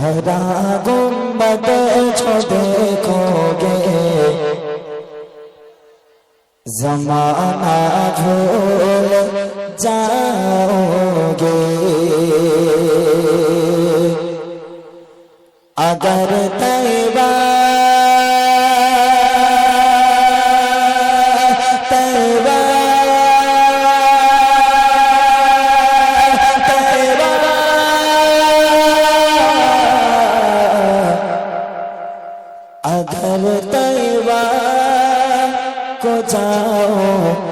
हरा गुम्बद छो देखोगे जमाना भूल जाओगे अगर अगर तैबा को जाओगी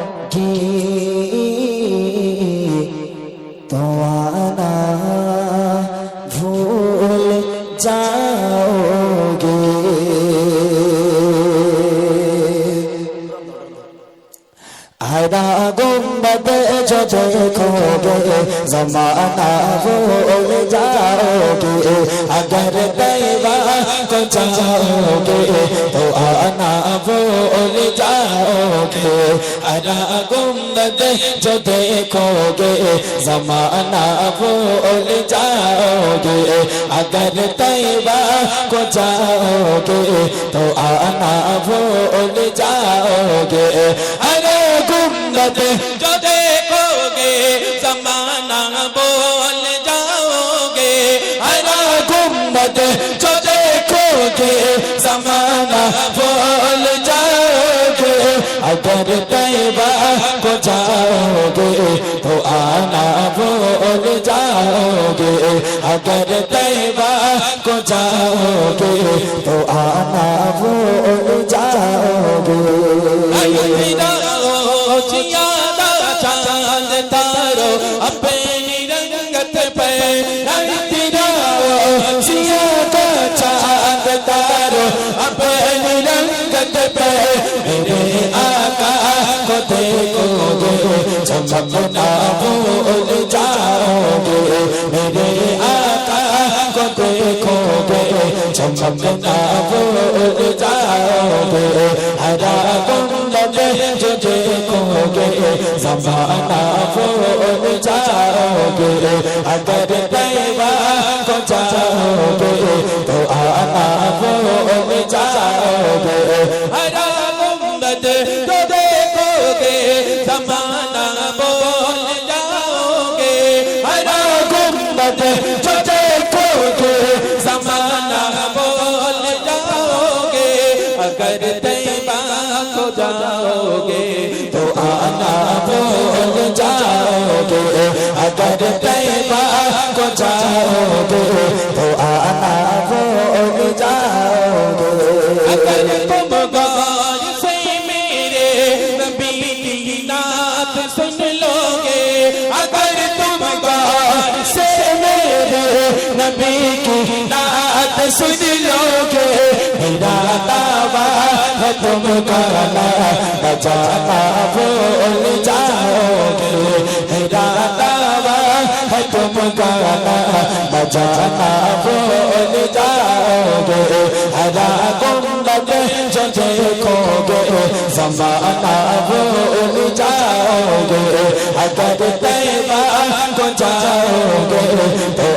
गुम्बद जो देखोगे जमाना भूल जाओगे अगर दैवा को जाओगे तो आना भूल जाओगे हरा गुम्बद जो देखोगे जमाना भूल जाओगे अगर दैवा को जाओगे तो आना भूल जाओगे अरे गुम्बद जो देखोगे जमाना बोल जाओगे हरा गुम्बद जो देखोगे जमाना बोल जाओगे अगर तैबा को जाओगे तो आना बोल जाओगे अगर तैबा को जाओगे तो आना बोल चमकना भूल जाओगे मेरे आका को देखोगे चमकना भूल जाओगे हरा गुंडब जो देखोगे जमाना भूल जाओगे अगर दैवा को जाओगे तो आना भूल जाओगे हरा गुम्बद जो देखोगे जमाना बोल जाओगे अगर तैबा को जाओगे तो आना भूल जाओगे अगर तैबा को जाओगे तो आना भूल जाओगे अगर नबी की नात सुन लोगे मेरा दावा है तुम करना बचाना भूल जाओगे मेरा दावा है तुम करना बचाना भूल जाओगे हरा गुम्बद जो देखोगे जमाना भूल जाओगे अगर तैबा को जाओगे तो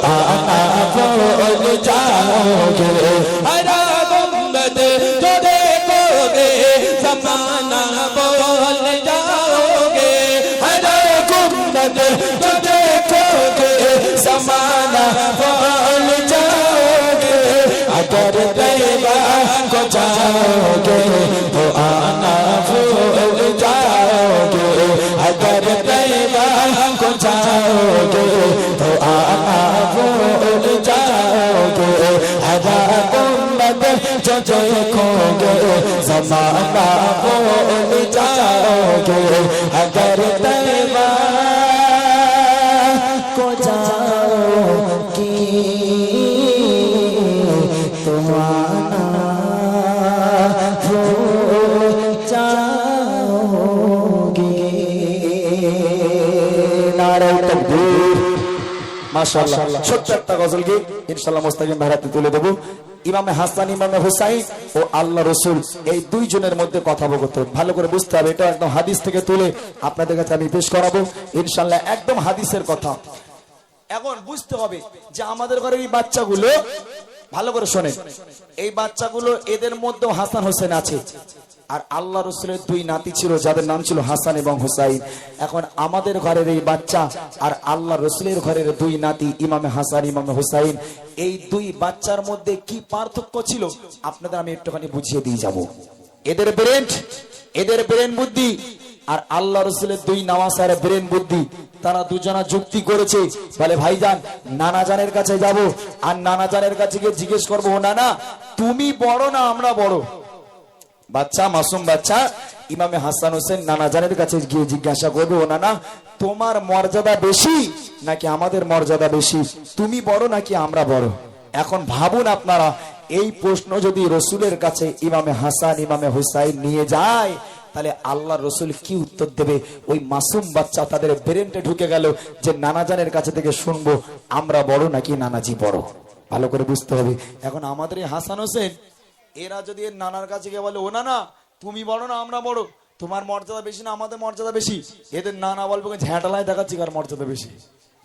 जाओगे अगर तैबा को जाओगे जमाना भूल जाओगे अगर तैबा को जाओगी तो आना মাশাআল্লাহ। ছোট্ট একটা গজল ইনশাআল্লাহ মুস্তাকিম ভাইরাতে তুলে দেব। ইমামে হাসান ইমামে হুসাইন ও আল্লাহ রসুল এই দুইজনের মধ্যে ভালো করে বুঝতে হবে এটা একদম হাদিস থেকে তুলে আপনাদের কাছে আমি পেশ করাবো। ইনশাআল্লাহ একদম হাদিসের কথা। এখন বুঝতে হবে যে আমাদের ঘরের এই বাচ্চাগুলো ভালো করে শোনেন এই বাচ্চাগুলো এদের মধ্যেও হাসান হোসেন আছে। আর আল্লাহ রসুলের দুই নাতি ছিল, যাদের নাম ছিল হাসান এবং হুসাইন। এখন আমাদের ঘরের এই বাচ্চা আর আল্লাহ রসুলের ঘরের দুই নাতি, ইমামে হাসান, ইমামে হুসাইন, এই দুই বাচ্চার মধ্যে কি পার্থক্য ছিল? আপনাদের আমি একটুখানি বুঝিয়ে দিয়ে যাব। এদের ব্রেন এদের ব্রেন বুদ্ধি আর আল্লাহ রসুলের দুই নামাসার ব্রেন বুদ্ধি, তারা দুজনা যুক্তি করেছে। বলে, ভাইজান নানা জানের কাছে যাব। আর নানা জানের কাছে গিয়ে জিজ্ঞেস করব "ও নানা, তুমি বড় না আমরা বড়? বাচ্চা, মাসুম বাচ্চা, ইমামে হাসান হোসেন নানা জানের কাছে গিয়ে জিজ্ঞাসা করবে, ও নানা, তোমার মর্যাদা বেশি নাকি আমাদের মর্যাদা বেশি? তুমি বড় নাকি আমরা বড়? এখন ভাবুন আপনারা, এই প্রশ্ন যদি রসুলের কাছে ইমামে হাসান, ইমামে হুসাইন নিয়ে যায়, তাহলে আল্লাহ রসুল কি উত্তর দেবে? ওই মাসুম বাচ্চা তাদের ব্রেনটে ঢুকে গেল যে নানাজানের কাছে থেকে শুনব, আমরা বড় নাকি নানাজি বড়? ভালো করে বুঝতে হবে। এখন আমাদের হাসান হোসেন এরা যদি এর নানার কাছে গিয়ে বলে, ও না তুমি বড় না, আমরা বড়? তোমার মর্যাদা বেশি না, আমাদের মর্যাদা বেশি? এদের নানা বলবে ঝ্যাঁটালায় দেখাচ্ছি কার মর্যাদা বেশি।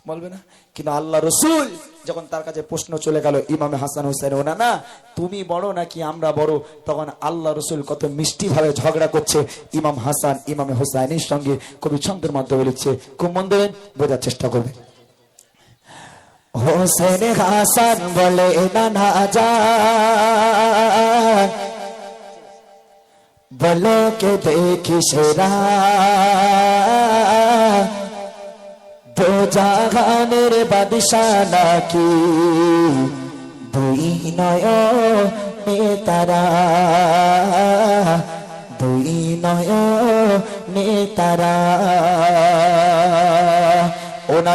বলবে না? কিন্তু আল্লাহ রসুল যখন তার কাছে প্রশ্ন চলে গেল, ইমামে হাসান হোসেন ও না তুমি বড় নাকি আমরা বড়? তখন আল্লাহ রসুল কত মিষ্টি ভাবে ঝগড়া করছে ইমাম হাসান, ইমামে হোসাইনের সঙ্গে কবি ছন্দের মাধ্যমে লিখছে। খুব মন দেবেন, বোঝার চেষ্টা করবে হোসেন হাসান বলে না না যান বলো, কে দেখি সেরা দো জাহানের বাদশা নাকি? দুই নয় নেতারা। দুই নয় নেতারা। ও না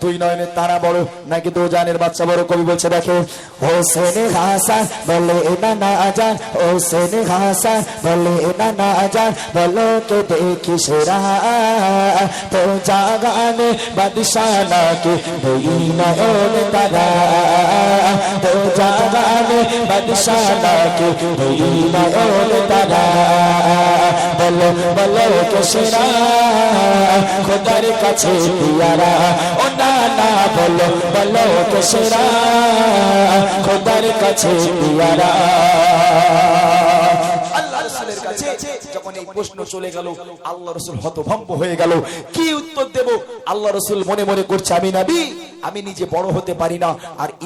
দুই নয়নের তারা বড় নাকি দু জানের বাচ্চা বড় কবি বলছে, দেখে? হোসেন হাসান বলে না না, আজান। হোসেন হাসান বলে না না, আজান। বলো কে দেখি সেরা তো জাগানে বাদশা নাকি দুই নয়ন তারা। তো জাগানে বাদশা নাকি দুই নয়ন তারা। বলো বলো কে সেরা খোদার কাছে পিয়ারা। ও না বলো বলো সেরা, খোদার কাছে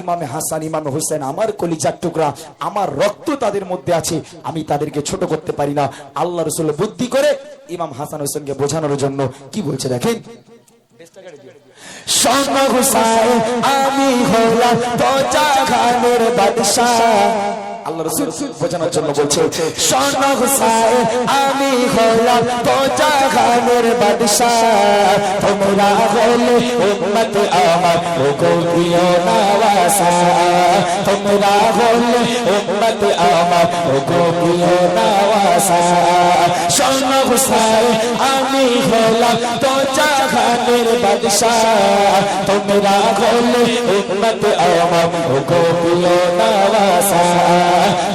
ইমামে হাসান হোসেন আমার টুকরা, আমার রক্ত তাদের মধ্যে আছে, আমি তাদেরকে ছোট করতে পারি না। আল্লাহ রসুল বুদ্ধি করে ইমাম হাসান হোসেনকে বোঝানোর জন্য কি বলছে দেখেন? আমি হলাম তো জাগানের বাদশাহ। আল্লাহ রসুল বোঝানোর জন্য বলছে আমি হলাম জাগানের বাদশাহ। তোমরা হলে উম্মত আমার ও গোপিও নাওয়াসা তোমরা হলে উম্মত আমার ও গোপিও নাওয়াসা শোন হুসাইন আমি হলাম জাগানের বাদশাহ। তোমরা হলে উম্মত আমার ও গোপিও নাওয়াসা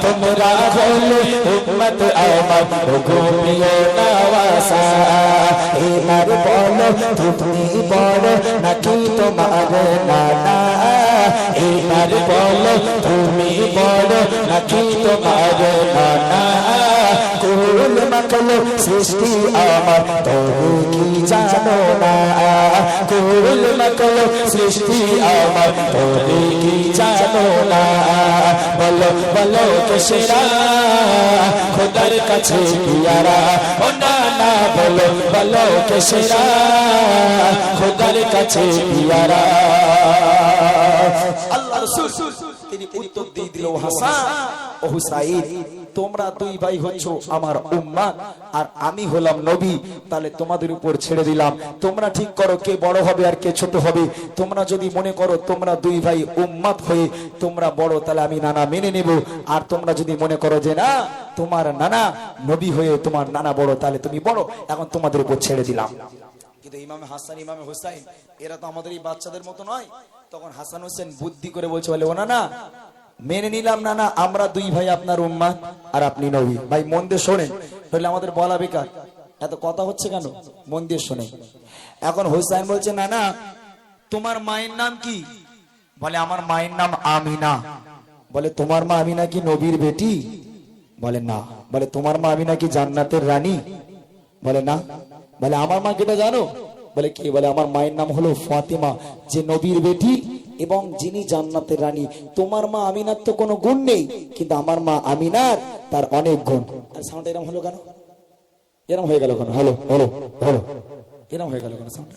তোমরা হলে উম্মত আমার ও গোপিও নাওয়াসা। এবার বলো, তুমি বড় নাকি তোমার নানা? এবার বলো, তুমি বড় নাকি তোমার নানা? কুল মাকলো সৃষ্টি আমার। তবু কি জানো না কুল মাকলো সৃষ্টি আমার। তবু কি জানো না বলো বলো কে সেরা খোদার কাছে পিয়ারা। ও না না, বলো বলো কে সেরা খোদার কাছে পিয়ারা। আল্লাহ রাসূল, তিনি উত্তর দিয়ে দিল হাসান। ও তোমরা দুই ভাই হচ্ছ আমার আর আমি হলাম নবী, তাহলে তোমাদের উপর ছেড়ে দিলাম। তোমরা ঠিক করো কে বড় হবে আর কে ছোট হবে। তোমরা যদি মনে করো তোমরা দুই ভাই উম্মাদ হয়ে, তোমরা বড়, তাহলে আমি নানা মেনে নেব। আর তোমরা যদি মনে করো যে না, তোমার নানা নবী হয়ে তোমার নানা বড়, তাহলে তুমি বড়। এখন তোমাদের উপর ছেড়ে দিলাম। কিন্তু ইমামে হাসান, ইমামে হুসাইন, এরা তো আমাদের এই বাচ্চাদের মতো নয়। তখন হাসান হোসেন বুদ্ধি করে বলছে, বলে না মেনে নিলাম, না না, আমরা দুই ভাই আপনার উম্মা আর আপনি নবী। ভাই, মন দিয়ে শোনেন, তাহলে আমাদের বলা বেকার। এত কথা হচ্ছে কেন? মন দিয়ে শোনে এখন হুসাইন বলছে, না না, তোমার মায়ের নাম কি? বলে, আমার মায়ের নাম আমিনা। বলে, তোমার মা আমি নাকি নবীর বেটি? বলে, না। বলে, তোমার মা আমি নাকি জান্নাতের রানী? বলে, না। বলে, আমার মা কেটা জানো? বলে, কি? বলে, আমার মায়ের নাম হলো ফাতিমা। যে নবীর বেটি এবং যিনি জান্নাতের রানী, তোমার মা আমিনার তো কোনো গুণ নেই, কিন্তু আমার মা আমিনার, তার অনেক গুণ। আর সাউন্ড এরকম হলো কেন? এরকম হয়ে গেল কেন? হলো হলো হলো। এরকম হয়ে গেল কেন সাউন্ড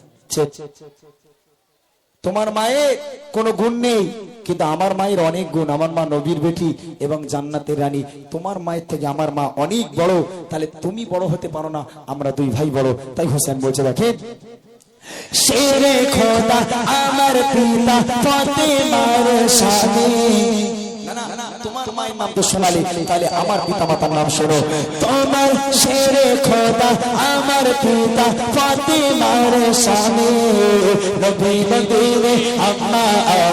তোমার মায়ের কোনো গুণ নেই, কিন্তু আমার মায়ের অনেক গুণ। আমার মা নবীর বেটি এবং জান্নাতের রানী। তোমার মায়ের থেকে আমার মা অনেক বড়। তাহলে তুমি বড় হতে পারো না, আমরা দুই ভাই বড়। তাই হোসেন বলছে, দেখেন। শেরে খোদা আমার পিতা ফতেমার স্বামী। তোমার মায়ের তাহলে আমার পিতা মাতার নাম শোনো তোমার শেরে খোদা আমার পিতা ফতেমার স্বামী। নবী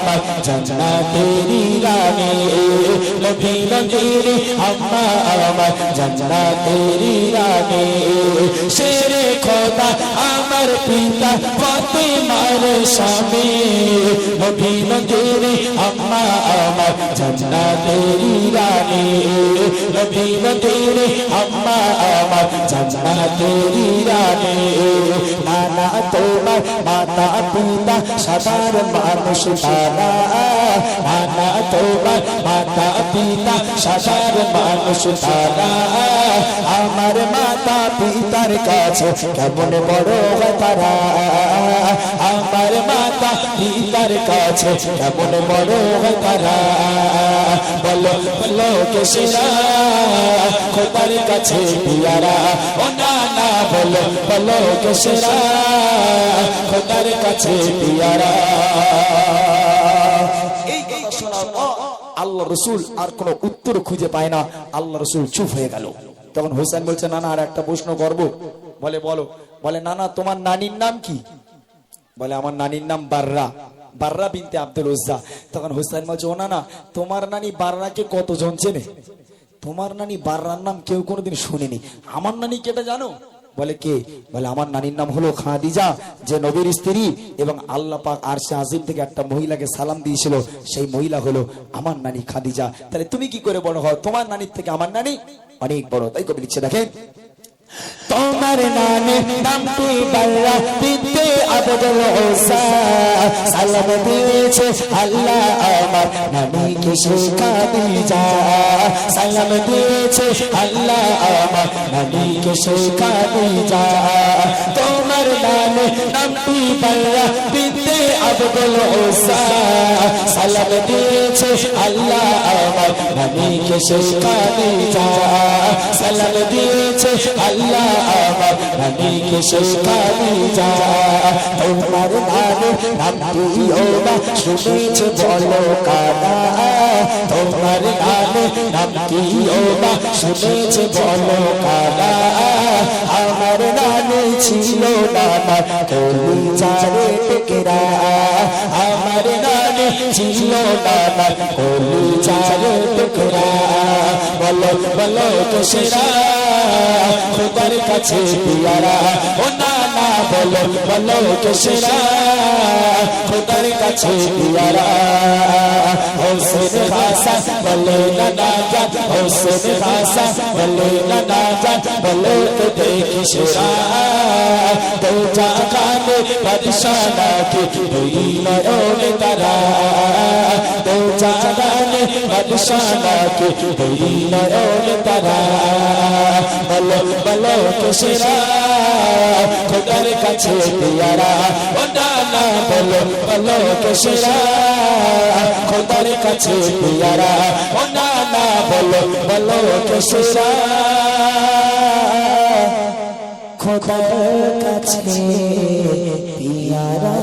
আমার জান্নাতেরি রানী নবী নবীনে আম্মা আমার জান্নাতেরি রানী শেরে খোদা আমার পিতা ফাতেমার স্বামী নবী নবীনে আম্মা আমার জান্নাতেরি রানী নবী নবীনে আম্মা আমার জান্নাতেরি রানী নানা তোমার মাতা পিতা সবার মানুষ, তারা নানা তোমার, মাতা পিতা সবার মানুষ তারা। আমার মাতা পিতার কাছে কেমন বড় তারা। আমার মাতা পিতার কাছে কেমন বড় তারা। বলো বলো কেশিরা, খোদার কাছে পিয়ারা। ও না না, বলো বলো কেশিরা, খোদার কাছে পিয়ারা। আল্লাহ রসুল আর কোনো উত্তর খুঁজে পায় না। আল্লাহ রসুল চুপ হয়ে গেল। তখন হোসেন বলছে না না আর একটা প্রশ্ন করব। বলে, বলো। বলে না না তোমার নানির নাম কি? বলে, আমার নানির নাম বাররা। বাররা বিনতে আব্দুল উজ্জা তখন হুসাইন বলছে, ও না না তোমার নানি বাররাকে কতজন চেনে? তোমার নানি বাররার নাম কেউ কোনোদিন শুনেনি। আমার নানি কেটা জানো? বলে কে? বলে, আমার নানির নাম হলো খাদিজা, যে নবীর স্ত্রী, এবং আল্লাহ পাক আর সে আজিম থেকে একটা মহিলাকে সালাম দিয়েছিল, সেই মহিলা হলো আমার নানি খাদিজা। তাহলে তুমি কি করে বড় হও? তোমার নানির থেকে আমার নানি অনেক বড়। তাই কবি লিখছে, দেখেন তোমার নামে নামটি বাল্লা দিতে আবদুল ওসা সালাম দিয়েছে আল্লাহ আমার নামীকে শেখা দিজা সালাম দিয়েছে আল্লাহ আমার নামীকে শেখা দিজা তোমার নামে নামটি বাল্লা দিতে আবদুল ওসা সালাম দিয়েছে আল্লাহ আমার নামীকে শেখা দিজা সালাম দিয়েছে আল্লাহ আমার নবীকে শেখানি যা তোমার নামে নামটি ওরা শুনেছে বলো কানা। তোমার নামে নামটি ওরা শুনেছে বলো কানা। আমার নামে ছিল নানা কলি চারে টেকেরা। আমার নানি ছিল নানা কলি চার টুকরা। বলো বলো কেশরা খোদার কাছে পিয়ারা। ও না না, বলো বলো কেশরা খোদার কাছে পিয়ারা। হোসেন ভাষা বলে, না না, যা। হোসেন ভাষা বলে, না যা। বলো তো দেখি সেরা। তো জাগানে বাদশাহ কে দুই নয়ন তারা। তো জাগানে বাদশাহ কে দুই নয়ন তারা বলো বলো কেশরা খোদার কাছে পিয়ারা ও না না বলো বলো কেশরা খোদার কাছে পিয়ারা ও না না বলো বলো কেশরা খোদার কাছে পিয়ারা